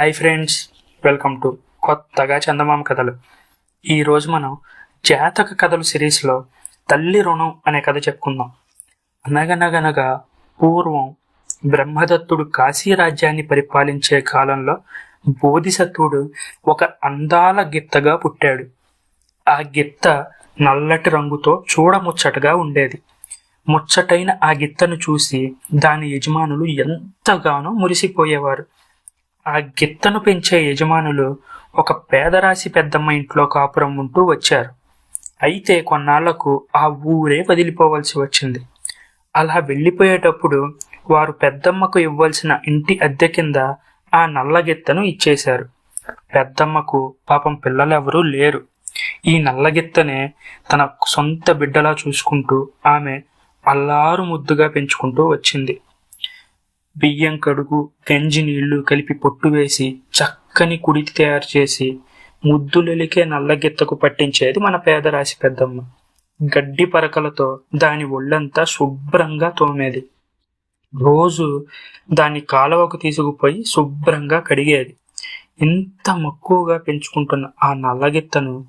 Hi friends welcome to కొత్తగా చందమామ కథలు. ఈరోజు మనం జాతక కథలు సిరీస్లో తల్లి రుణం అనే కథ చెప్పుకుందాం. అనగనగనగా పూర్వం బ్రహ్మదత్తుడు కాశీ రాజ్యాన్ని పరిపాలించే కాలంలో బోధిసత్వుడు ఒక అందాల గిత్తగా పుట్టాడు. ఆ గిత్త నల్లటి రంగుతో చూడముచ్చటగా ఉండేది. ముచ్చటైన ఆ గిత్తను చూసి దాని యజమానులు ఎంతగానో మురిసిపోయేవారు. ఆ గిత్తను పెంచే యజమానులు ఒక పేదరాశి పెద్దమ్మ ఇంట్లో కాపురం ఉంటూ వచ్చారు. అయితే కొన్నాళ్ళకు ఆ ఊరే వదిలిపోవలసి వచ్చింది. అలా వెళ్ళిపోయేటప్పుడు వారు పెద్దమ్మకు ఇవ్వాల్సిన ఇంటి అద్దె కింద ఆ నల్లగిత్తను ఇచ్చేశారు. పెద్దమ్మకు పాపం పిల్లలెవరూ లేరు. ఈ నల్లగిత్తనే తన సొంత బిడ్డలా చూసుకుంటూ ఆమె అల్లారు ముద్దుగా పెంచుకుంటూ వచ్చింది. బియ్యం కడుగు గంజి నీళ్ళు కలిపి పొట్టు వేసి చక్కని కుడితి తయారు చేసి ముద్దులెలికే నల్లగిత్తకు పట్టించేది మన పేదరాశి పెద్దమ్మ. గడ్డి పరకలతో దాని ఒళ్ళంతా శుభ్రంగా తోమేది. రోజు దాన్ని కాలువకు తీసుకుపోయి శుభ్రంగా కడిగేది. ఇంత మక్కువగా పెంచుకుంటున్న ఆ నల్లగిత్తను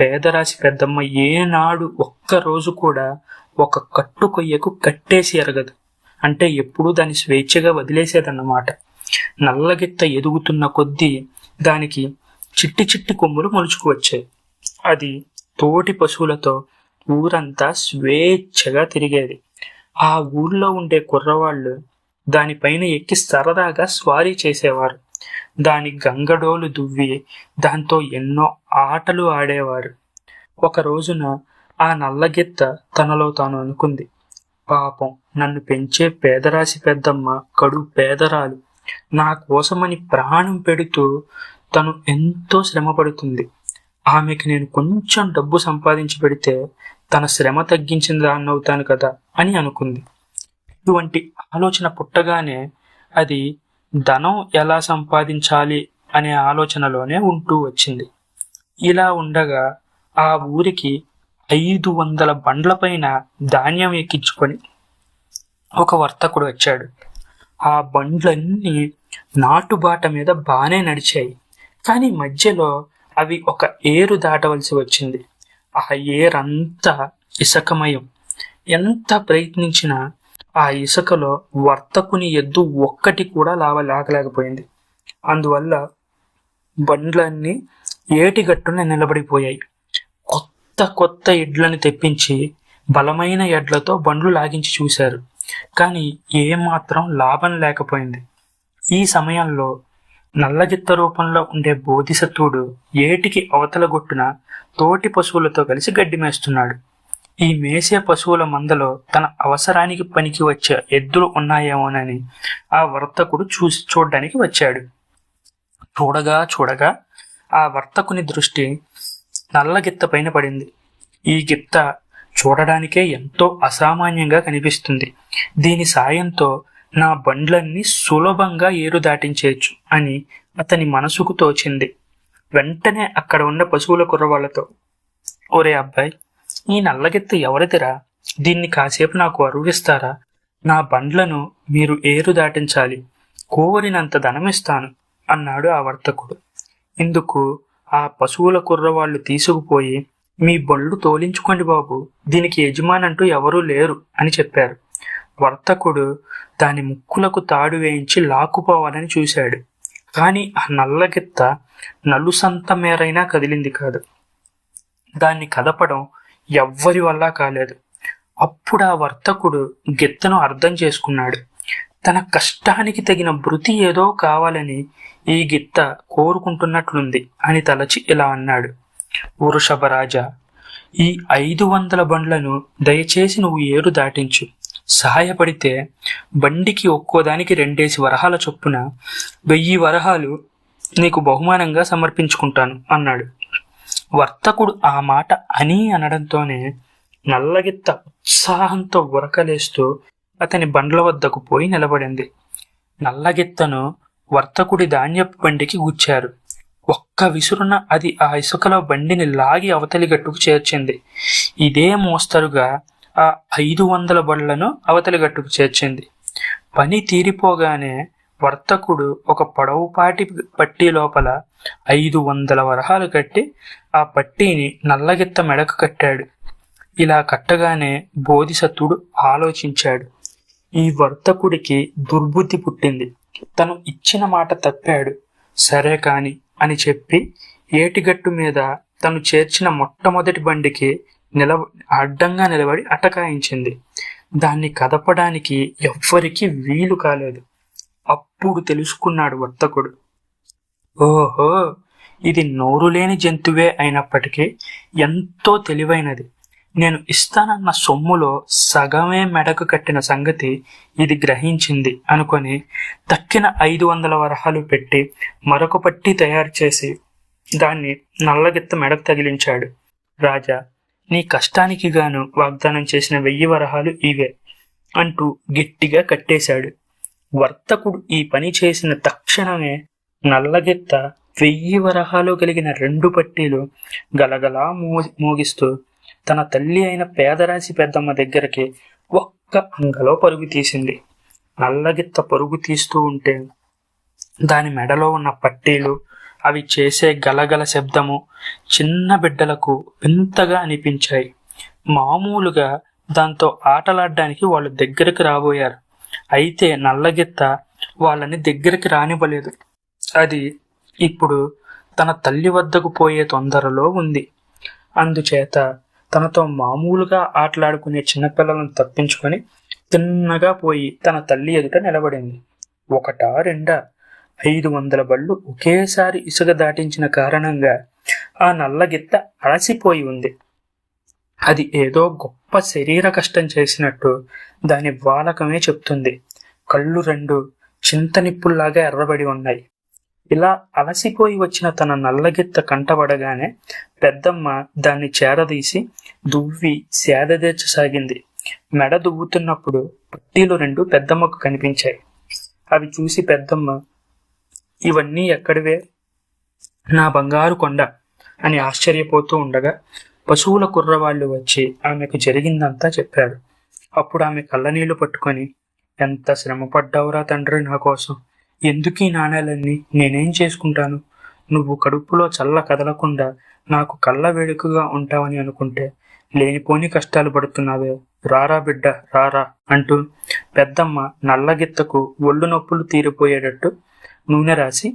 పేదరాశి పెద్దమ్మ ఏనాడు ఒక్క రోజు కూడా ఒక కట్టు కొయ్యకు కట్టేసి ఎరగదు. అంటే ఎప్పుడూ దాన్ని స్వేచ్ఛగా వదిలేసేదన్నమాట. నల్లగిత్త ఎదుగుతున్న కొద్దీ దానికి చిట్టి చిట్టి కొమ్ములు మొలుచుకు వచ్చాయి. అది తోటి పశువులతో ఊరంతా స్వేచ్ఛగా తిరిగేది. ఆ ఊర్లో ఉండే కుర్రవాళ్ళు దానిపైన ఎక్కి సరదాగా స్వారీ చేసేవారు. దాని గంగడోలు దువ్వి దాంతో ఎన్నో ఆటలు ఆడేవారు. ఒక రోజున ఆ నల్లగిత్త తనలో తాను అనుకుంది పాపం నన్ను పెంచే పేదరాశి పెద్దమ్మ కడు పేదరాలు. నా కోసమని ప్రాణం పెడుతూ తను ఎంతో శ్రమ పడుతుంది ఆమెకి నేను కొంచెం డబ్బు సంపాదించి పెడితే తన శ్రమ తగ్గించిన దాన్ని అవుతాను కదా అని అనుకుంది. ఇటువంటి ఆలోచన పుట్టగానే అది ధనం ఎలా సంపాదించాలి అనే ఆలోచనలోనే ఉంటూ వచ్చింది. ఇలా ఉండగా ఆ ఊరికి ఐదు వందల బండ్లపైన ధాన్యం ఎక్కించుకొని ఒక వర్తకుడు వచ్చాడు. ఆ బండ్లన్నీ నాటుబాట మీద బాగానే నడిచాయి. కానీ మధ్యలో అవి ఒక ఏరు దాటవలసి వచ్చింది. ఆ ఏరంతా ఇసకమయం. ఎంత ప్రయత్నించినా ఆ ఇసుకలో వర్తకుని ఎద్దు ఒక్కటి కూడా లావ లాగలేకపోయింది. అందువల్ల బండ్లన్నీ ఏటిగట్టున నిలబడిపోయాయి. కొత్త కొత్త ఎడ్లను తెప్పించి బలమైన ఎడ్లతో బండ్లు లాగించి చూశారు. కానీ ఏమాత్రం లాభం లేకపోయింది. ఈ సమయంలో నల్లగిత్త రూపంలో ఉండే బోధిసత్వుడు ఏటికి అవతలగొట్టున తోటి పశువులతో కలిసి గడ్డి మేస్తున్నాడు. ఈ మేసే పశువుల మందలో తన అవసరానికి పనికి వచ్చే ఎద్దులు ఉన్నాయేమోనని ఆ వర్తకుడు చూసి చూడడానికి వచ్చాడు. చూడగా చూడగా ఆ వర్తకుని దృష్టి నల్ల గిత్త పైన పడింది. ఈ గిత్త చూడడానికే ఎంతో అసామాన్యంగా కనిపిస్తుంది. దీని సాయంతో నా బండ్లన్నీ సులభంగా ఏరు దాటించేయచ్చు అని అతని మనసుకు తోచింది. వెంటనే అక్కడ ఉన్న పశువుల కుర్రవాళ్ళతో ఒరే అబ్బాయి ఈ నల్లగిత్త ఎవరిదిరా? దీన్ని కాసేపు నాకు అరువిస్తారా? నా బండ్లను మీరు ఏరు దాటించాలి. కోరినంత ధనమిస్తాను అన్నాడు ఆ వర్తకుడు. ఇందుకు ఆ పశువుల కుర్రవాళ్ళు తీసుకుపోయి మీ బళ్ళు తోలించుకోండి బాబు దీనికి యజమానంటూ ఎవరూ లేరు అని చెప్పారు. వర్తకుడు దాని ముక్కులకు తాడు వేయించి లాక్కుపోవాలని చూశాడు. కానీ ఆ నల్లగిత్త నలుసంత మేరైనా కదిలింది కాదు. దాన్ని కదపడం ఎవ్వరి వల్ల కాలేదు. అప్పుడు ఆ వర్తకుడు గిత్తను అర్థం చేసుకున్నాడు. తన కష్టానికి తగిన భృతి ఏదో కావాలని ఈ గిత్త కోరుకుంటున్నట్లుంది అని తలచి ఇలా అన్నాడు. వృషభరాజా ఈ ఐదు వందల బండ్లను దయచేసి నువ్వు ఏరు దాటించు. సహాయపడితే బండికి ఒక్కోదానికి రెండేసి వరహాల చొప్పున వెయ్యి వరహాలు నీకు బహుమానంగా సమర్పించుకుంటాను అన్నాడు. వర్తకుడు ఆ మాట అని అనడంతోనే నల్లగిత్త ఉత్సాహంతో ఉరకలేస్తూ అతని బండ్ల వద్దకు పోయి నిలబడింది. నల్లగిత్తను వర్తకుడి ధాన్యపు బండికి గుచ్చారు. ఒక్క విసురున అది ఆ ఇసుకలో బండిని లాగి అవతలి గట్టుకు చేర్చింది. ఇదే మోస్తరుగా ఆ ఐదు వందల బండ్లను అవతలి గట్టుకు చేర్చింది. పని తీరిపోగానే వర్తకుడు ఒక పొడవుపాటి పట్టీ లోపల ఐదు వందల వరహాలు కట్టి ఆ పట్టీని నల్లగిత్త మెడకు కట్టాడు. ఇలా కట్టగానే బోధిసత్వుడు ఆలోచించాడు. ఈ వర్తకుడికి దుర్బుద్ధి పుట్టింది. తను ఇచ్చిన మాట తప్పాడు. సరే కాని అని చెప్పి ఏటిగట్టు మీద తను చేర్చిన మొట్టమొదటి బండికి నిలవ అడ్డంగా నిలబడి అటకాయించింది. దాన్ని కదపడానికి ఎవ్వరికీ వీలు కాలేదు. అప్పుడు తెలుసుకున్నాడు వర్తకుడు. ఓహో! ఇది నోరు లేని జంతువే అయినప్పటికీ ఎంతో తెలివైనది. నేను ఇస్తానన్న సొమ్ములో సగమే మెడకు కట్టిన సంగతి ఇది గ్రహించింది అనుకొని తక్కిన ఐదు వందల వరహాలు పెట్టి మరొక పట్టి తయారు చేసి దాన్ని నల్లగిత్త మెడకు తగిలించాడు. రాజా నీ కష్టానికి గాను వాగ్దానం చేసిన వెయ్యి వరహాలు ఇవే అంటూ గట్టిగా కట్టేశాడు. వర్తకుడు ఈ పని చేసిన తక్షణమే నల్లగిత్త వెయ్యి వరహాలు కలిగిన రెండు పట్టీలు గలగలా మో మోగిస్తూ తన తల్లి అయిన పేదరాశి పెద్దమ్మ దగ్గరికి ఒక్క అంగలో పరుగు తీసింది. నల్లగిత్త పరుగు తీస్తూ ఉంటే దాని మెడలో ఉన్న పట్టీలు అవి చేసే గలగల శబ్దము చిన్న బిడ్డలకు వింతగా అనిపించాయి. మామూలుగా దాంతో ఆటలాడడానికి వాళ్ళు దగ్గరికి రాబోయారు. అయితే నల్లగిత్త వాళ్ళని దగ్గరికి రానివ్వలేదు. అది ఇప్పుడు తన తల్లి వద్దకు పోయే తొందరలో ఉంది. అందుచేత తనతో మామూలుగా ఆటలాడుకునే చిన్నపిల్లలను తప్పించుకొని తిన్నగా పోయి తన తల్లి ఎదుట నిలబడింది. ఒకటా రెండా ఐదు వందల బళ్ళు ఒకేసారి ఇసుక దాటించిన కారణంగా ఆ నల్లగిత్త అలసిపోయి ఉంది. అది ఏదో గొప్ప శరీర కష్టం చేసినట్టు దాని వాలకమే చెప్తుంది. కళ్ళు రెండు చింత నిప్పుల్లాగా ఎర్రబడి ఉన్నాయి. ఇలా అలసిపోయి వచ్చిన తన నల్లగిత్త కంటబడగానే పెద్దమ్మ దాన్ని చేరదీసి దువ్వి సేదదీర్చసాగింది మెడ దువ్వుతున్నప్పుడు పట్టీలు రెండు పెద్దమ్మకు కనిపించాయి. అవి చూసి పెద్దమ్మ ఇవన్నీ ఎక్కడివే? నా బంగారు కొండ అని ఆశ్చర్యపోతూ ఉండగా పశువుల కుర్రవాళ్ళు వచ్చి ఆమెకు జరిగిందంతా చెప్పారు. అప్పుడు ఆమె కళ్ళనీళ్ళు పట్టుకొని ఎంత శ్రమపడ్డావురా తండ్రి నా కోసం? ఎందుకు ఈ నాణేలన్నీ నేనేం చేసుకుంటాను? నువ్వు కడుపులో చల్ల కదలకుండా నాకు కళ్ళ వేడుకగా ఉంటావని అనుకుంటే లేనిపోని కష్టాలు పడుతున్నావే. రారా బిడ్డ రారా అంటూ పెద్దమ్మ నల్లగిత్తకు ఒళ్ళు నొప్పులు తీరిపోయేటట్టు నూనె రాసి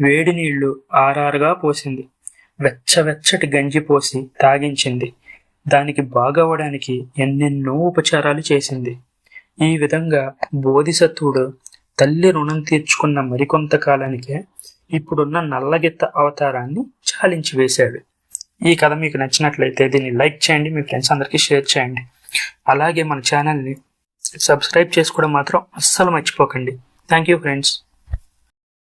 వేడి నీళ్ళు ఆరారుగా పోసింది. వెచ్చవెచ్చటి గంజి పోసి తాగించింది. దానికి బాగవడానికి ఎన్నెన్నో ఉపచారాలు చేసింది. ఈ విధంగా బోధిసత్వుడు తల్లి రుణం తీర్చుకున్న మరికొంతకాలానికే ఇప్పుడున్న నల్లగిత్త అవతారాన్ని చాలించి వేశాడు. ఈ కథ మీకు నచ్చినట్లయితే దీన్ని లైక్ చేయండి మీ ఫ్రెండ్స్ అందరికీ షేర్ చేయండి. అలాగే మన ఛానల్ని సబ్స్క్రైబ్ చేసుకోవడం మాత్రం అస్సలు మర్చిపోకండి. Thank you friends.